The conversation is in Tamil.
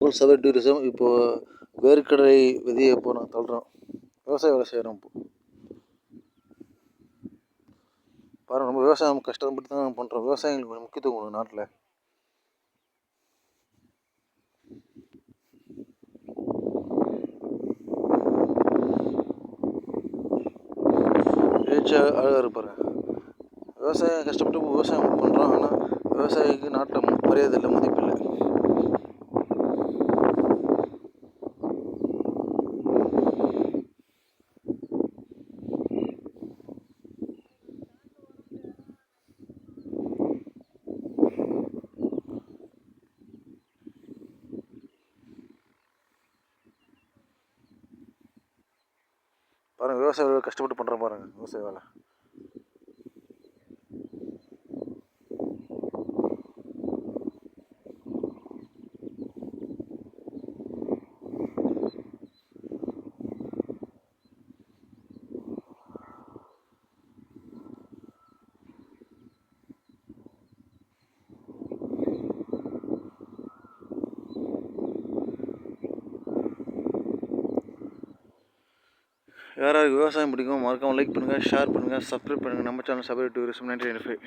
உங்கள் சபை டூரிசம் இப்போது வேர்க்கடலை விதையை இப்போ நாங்கள் தள்ளுறோம். விவசாய வேலை செய்கிறோம் இப்போ. பாருங்கள் நம்ம விவசாயம் கஷ்டப்பட்டு தான் பண்ணுறோம் விவசாயிகளுக்கு முக்கியத்துவம் கொடுங்க நாட்டில். எழுச்சியாக அழகாக இருப்பார். விவசாயம் கஷ்டப்பட்டு விவசாயம் பண்ணுறோம் ஆனால் விவசாயிக்கு நாட்டில் மரியாதை இல்லை மதிப்பு பாருங்கள் விவசாயிகள் கஷ்டப்பட்டு பண்ணுற பாருங்கள் விவசாய வேலை. யாராவது விவசாயம் பிடிக்கும் மறக்காமல் லைக் பண்ணுங்கள் ஷேர் பண்ணுங்கள் சப்ஸ்கிரைப் பண்ணுங்கள் நம்ம channel Sabari tourism ninety ninety five